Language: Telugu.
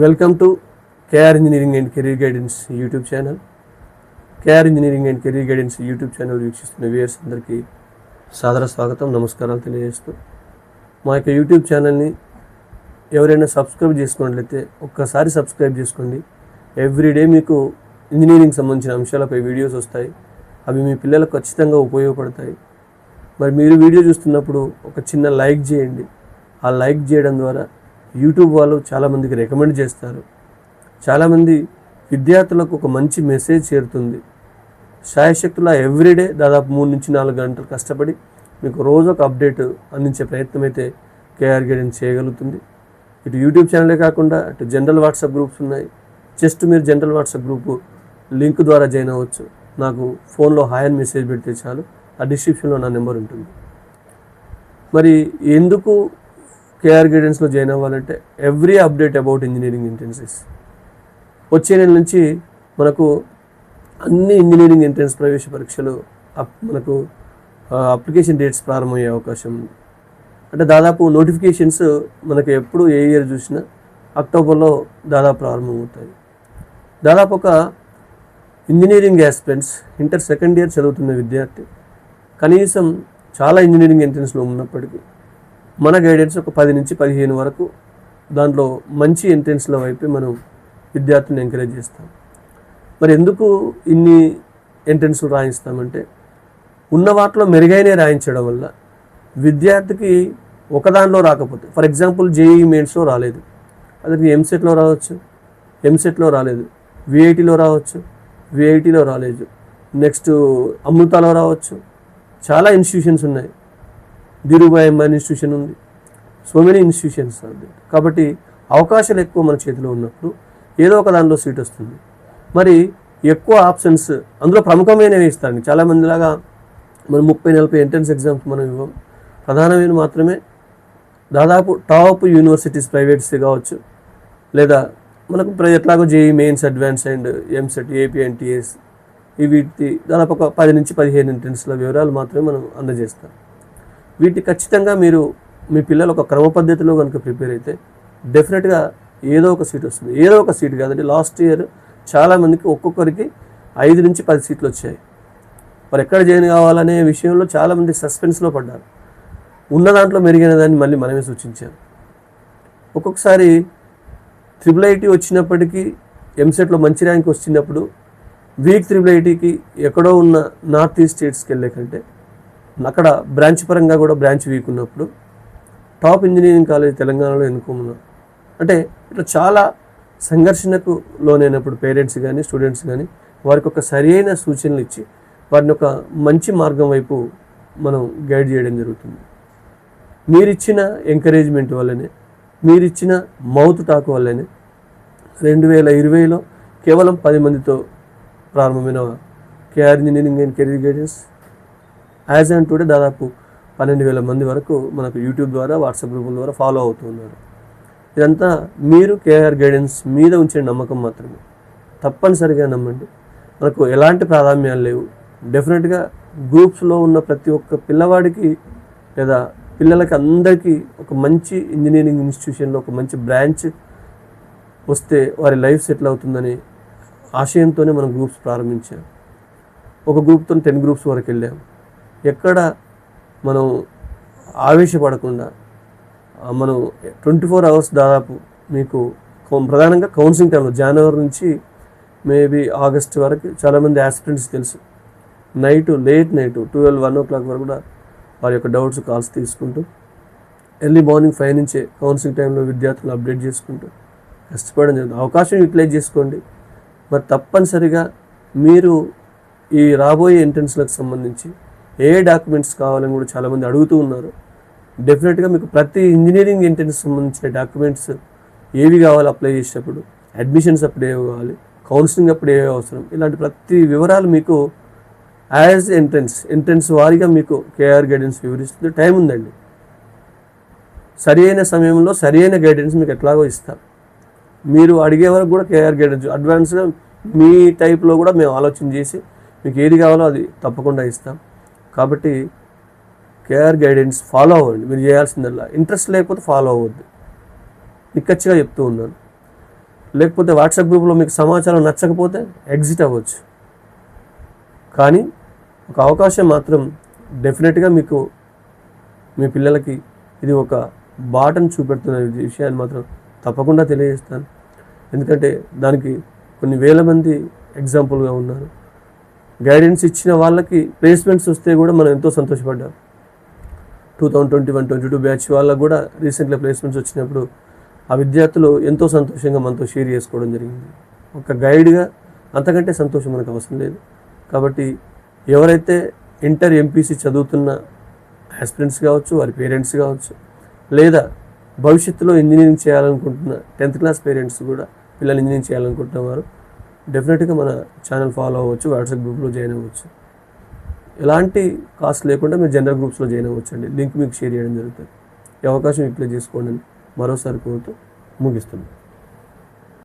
Welcome to KR engineering and career guidance YouTube channel KR engineering and career guidance YouTube channel వీక్షిస్తున్న వ్యూయర్స్ అందరికీ సాదర స్వాగతం నమస్కారాలు తెలియజేస్తూ. మా యొక్క యూట్యూబ్ ఛానల్ని ఎవరైనా సబ్స్క్రైబ్ చేసుకున్నట్లయితే ఒక్కసారి సబ్స్క్రైబ్ చేసుకోండి. ఎవ్రీడే మీకు ఇంజనీరింగ్ సంబంధించిన అంశాలపై వీడియోస్ వస్తాయి. అవి మీ పిల్లలకు ఖచ్చితంగా ఉపయోగపడతాయి. మరి మీరు వీడియో చూస్తున్నప్పుడు ఒక చిన్న లైక్ చేయండి. ఆ లైక్ చేయడం ద్వారా యూట్యూబ్ వాళ్ళు చాలామందికి రికమెండ్ చేస్తారు. చాలామంది విద్యార్థులకు ఒక మంచి మెసేజ్ చేరుతుంది. శాయశక్తుల ఎవ్రీడే దాదాపు మూడు నుంచి నాలుగు గంటలు కష్టపడి మీకు రోజు ఒక అప్డేట్ అందించే ప్రయత్నం అయితే కేఆర్ గైడెన్స్ చేయగలుగుతుంది. ఇటు యూట్యూబ్ ఛానలే కాకుండా ఇటు జనరల్ వాట్సాప్ గ్రూప్స్ ఉన్నాయి. జస్ట్ మీరు జనరల్ వాట్సాప్ గ్రూప్ లింక్ ద్వారా జాయిన్ అవ్వచ్చు. నాకు ఫోన్లో హాయ్ అని మెసేజ్ పెడితే చాలు. ఆ డిస్క్రిప్షన్లో నా నెంబర్ ఉంటుంది. మరి ఎందుకు కేఆర్ గైడెన్స్లో జాయిన్ అవ్వాలంటే every update about engineering entrances వచ్చే నెల నుంచి మనకు అన్ని ఇంజనీరింగ్ ఎంట్రన్స్ ప్రవేశ పరీక్షలు అప్- మనకు అప్లికేషన్ డేట్స్ ప్రారంభమయ్యే అవకాశం ఉంది. అంటే దాదాపు నోటిఫికేషన్స్ మనకు ఎప్పుడు ఏ ఇయర్ చూసినా అక్టోబర్లో దాదాపు ప్రారంభమవుతాయి. దాదాపు ఒక engineering aspirants inter second year చదువుతున్న విద్యార్థి కనీసం చాలా ఇంజనీరింగ్ ఎంట్రన్స్లో ఉన్నప్పటికీ మన గైడెన్స్ ఒక పది నుంచి పదిహేను వరకు దాంట్లో మంచి ఎంట్రెన్స్ల వైపే మనం విద్యార్థులను ఎంకరేజ్ చేస్తాం. మరి ఎందుకు ఇన్ని ఎంట్రెన్స్లు రాయిస్తామంటే ఉన్న వాటిలో మెరుగైన రాయించడం వల్ల విద్యార్థికి ఒకదానిలో రాకపోతే ఫర్ ఎగ్జాంపుల్ జేఈ మెయిన్స్లో రాలేదు. అతనికి ఎంసెట్లో రావచ్చు ఎంసెట్లో రాలేదు విఐటీలో రావచ్చు విఐటీలో రాలేదు నెక్స్ట్ అమృతాలో రావచ్చు చాలా ఇన్స్టిట్యూషన్స్ ఉన్నాయి. ధీరుభాయ్ అంబానీ ఇన్స్టిట్యూషన్ ఉంది. సో మెనీ ఇన్స్టిట్యూషన్స్ కాబట్టి అవకాశాలు ఎక్కువ మన చేతిలో ఉన్నప్పుడు ఏదో ఒక దానిలో సీట్ వస్తుంది. మరి ఎక్కువ ఆప్షన్స్ అందులో ప్రముఖమైనవి ఇస్తారండి? చాలామంది లాగా మనం ముప్పై నలభై ఎంట్రన్స్ ఎగ్జామ్స్ మనం ఇవ్వం. ప్రధానమైన మాత్రమే దాదాపు టాప్ యూనివర్సిటీస్ ప్రైవేట్స్ కావచ్చు. లేదా మనకు ఎట్లాగో JEE mains advance and EAMCET AP and TS ఈ వీటి దాదాపు ఒక పది నుంచి పదిహేను ఎంట్రన్స్ల వివరాలు మాత్రమే మనం అందజేస్తాం. వీటి ఖచ్చితంగా మీరు మీ పిల్లలు ఒక క్రమ పద్ధతిలో కనుక ప్రిపేర్ అయితే డెఫినెట్గా ఏదో ఒక సీట్ వస్తుంది. ఏదో ఒక సీట్ కాదండి. లాస్ట్ ఇయర్ చాలామందికి ఒక్కొక్కరికి ఐదు నుంచి పది సీట్లు వచ్చాయి. మరి ఎక్కడ జాయిన్ కావాలనే విషయంలో చాలామంది సస్పెన్స్లో పడ్డారు. ఉన్న దాంట్లో మెరుగైన దాన్ని మళ్ళీ మనమే సూచించాం ఒక్కొక్కసారి త్రిబుల్ ఐటీ వచ్చినప్పటికీ ఎంసెట్లో మంచి ర్యాంక్ వచ్చినప్పుడు వీక్ త్రిబుల్ ఐటీకి ఎక్కడో ఉన్న నార్త్ ఈస్ట్ స్టేట్స్కి వెళ్ళే కంటే అక్కడ బ్రాంచ్ పరంగా కూడా బ్రాంచ్ వీక్ ఉన్నప్పుడు టాప్ ఇంజనీరింగ్ కాలేజ్ తెలంగాణలో ఎన్నుకోమన్నా అంటే ఇట్లా చాలా సంఘర్షణకు లోనైనప్పుడు పేరెంట్స్ కానీ స్టూడెంట్స్ కానీ వారికి ఒక సరైన సూచనలు ఇచ్చి వారిని ఒక మంచి మార్గం వైపు మనం గైడ్ చేయడం జరుగుతుంది. మీరిచ్చిన ఎంకరేజ్మెంట్ వల్లనే మీరిచ్చిన మౌత్ టాక్ వల్లనే రెండు వేల ఇరవైలో కేవలం పది మందితో ప్రారంభమైన KR engineering and career guidance as and today దాదాపు పన్నెండు వేల మంది వరకు మనకు యూట్యూబ్ ద్వారా వాట్సాప్ గ్రూపుల ద్వారా ఫాలో అవుతున్నారు ఇదంతా మీరు కేఆర్ గైడెన్స్ మీద ఉంచే నమ్మకం మాత్రమే. తప్పనిసరిగా నమ్మండి. మనకు ఎలాంటి ప్రాధాన్యాలు లేవు. డెఫినెట్గా గ్రూప్స్లో ఉన్న ప్రతి ఒక్క పిల్లవాడికి లేదా పిల్లలకి అందరికీ ఒక మంచి ఇంజనీరింగ్ ఇన్స్టిట్యూషన్లో ఒక మంచి బ్రాంచ్ వస్తే వారి లైఫ్ సెటిల్ అవుతుందని ఆశయంతోనే మనం గ్రూప్స్ ప్రారంభించాం. ఒక గ్రూప్తో టెన్ గ్రూప్స్ వరకు వెళ్ళాం. ఎక్కడ మనం ఆవేశపడకుండా మనం ట్వంటీ ఫోర్ అవర్స్ దాదాపు మీకు కౌ- ప్రధానంగా కౌన్సిలింగ్ టైంలో జనవరి నుంచి మేబీ ఆగస్ట్ వరకు చాలామంది యాక్సిడెంట్స్ తెలుసు. Night late night twelve one o'clock వరకు కూడా వారి యొక్క డౌట్స్ కాల్స్ తీసుకుంటూ ఎర్లీ మార్నింగ్ ఫైవ్ నుంచే కౌన్సిలింగ్ టైంలో విద్యార్థులు అప్డేట్ చేసుకుంటూ కష్టపడడం జరుగుతుంది. అవకాశం యూటిలైజ్ చేసుకోండి. మరి తప్పనిసరిగా మీరు ఈ రాబోయే ఎంట్రన్స్లకు సంబంధించి ఏ డాక్యుమెంట్స్ కావాలని కూడా చాలామంది అడుగుతూ ఉన్నారు. డెఫినెట్గా మీకు ప్రతి ఇంజనీరింగ్ ఎంట్రన్స్ సంబంధించిన డాక్యుమెంట్స్ ఏవి కావాలి అప్లై చేసేటప్పుడు అడ్మిషన్స్ అప్పుడు ఏవి కావాలి కౌన్సిలింగ్ అప్పుడు ఏవి అవసరం ఇలాంటి ప్రతి వివరాలు మీకు యాజ్ ఎంట్రన్స్ ఎంట్రన్స్ వారీగా మీకు కేఆర్ గైడెన్స్ వివరిస్తుంది. టైం ఉందండి. సరి అయిన సమయంలో సరి అయిన గైడెన్స్ మీకు ఎట్లాగో ఇస్తాం మీరు అడిగే వరకు కూడా కేఆర్ గైడెన్స్ అడ్వాన్స్గా మీ టైప్లో కూడా మేము ఆలోచన చేసి మీకు ఏది కావాలో అది తప్పకుండా ఇస్తాం. కాబట్టి కేఆర్ గైడెన్స్ ఫాలో అవ్వండి. మీరు చేయాల్సిందల్లా. ఇంట్రెస్ట్ లేకపోతే ఫాలో అవ్వద్దు. నిక్కచ్చిగా చెప్తూ ఉన్నాను. లేకపోతే వాట్సాప్ గ్రూప్లో మీకు సమాచారం నచ్చకపోతే ఎగ్జిట్ అవ్వచ్చు. కానీ ఒక అవకాశం మాత్రం డెఫినెట్గా మీకు మీ పిల్లలకి ఇది ఒక బాటను చూపెడుతున్న విషయాన్ని మాత్రం తప్పకుండా తెలియజేస్తాను. ఎందుకంటే దానికి కొన్ని వేల మంది ఎగ్జాంపుల్గా ఉన్నారు. గైడెన్స్ ఇచ్చిన వాళ్ళకి ప్లేస్మెంట్స్ వస్తే కూడా మనం ఎంతో సంతోషపడ్డాం. Two thousand twenty one twenty two batch వాళ్ళకు కూడా రీసెంట్గా ప్లేస్మెంట్స్ వచ్చినప్పుడు ఆ విద్యార్థులు ఎంతో సంతోషంగా మనతో షేర్ చేసుకోవడం జరిగింది. ఒక గైడ్గా అంతకంటే సంతోషం మనకు అవసరం లేదు. కాబట్టి ఎవరైతే ఇంటర్ ఎంపీసీ చదువుతున్న ఆస్పిరెంట్స్ కావచ్చు వారి పేరెంట్స్ కావచ్చు లేదా భవిష్యత్తులో ఇంజనీరింగ్ చేయాలనుకుంటున్న టెన్త్ క్లాస్ పేరెంట్స్ కూడా పిల్లలు ఇంజనీరింగ్ చేయాలనుకుంటున్న వారు డెఫినెట్గా మన ఛానల్ ఫాలో అవ్వచ్చు వాట్సాప్ గ్రూప్లో జాయిన్ అవ్వచ్చు. ఎలాంటి కాస్ట్ లేకుండా మీరు జనరల్ గ్రూప్స్లో జాయిన్ అవ్వచ్చు అండి లింక్ మీకు షేర్ చేయడం జరుగుతుంది. ఈ అవకాశం ఇట్లా చేసుకోండి మరోసారి కోరుతూ ముగిస్తున్నాను.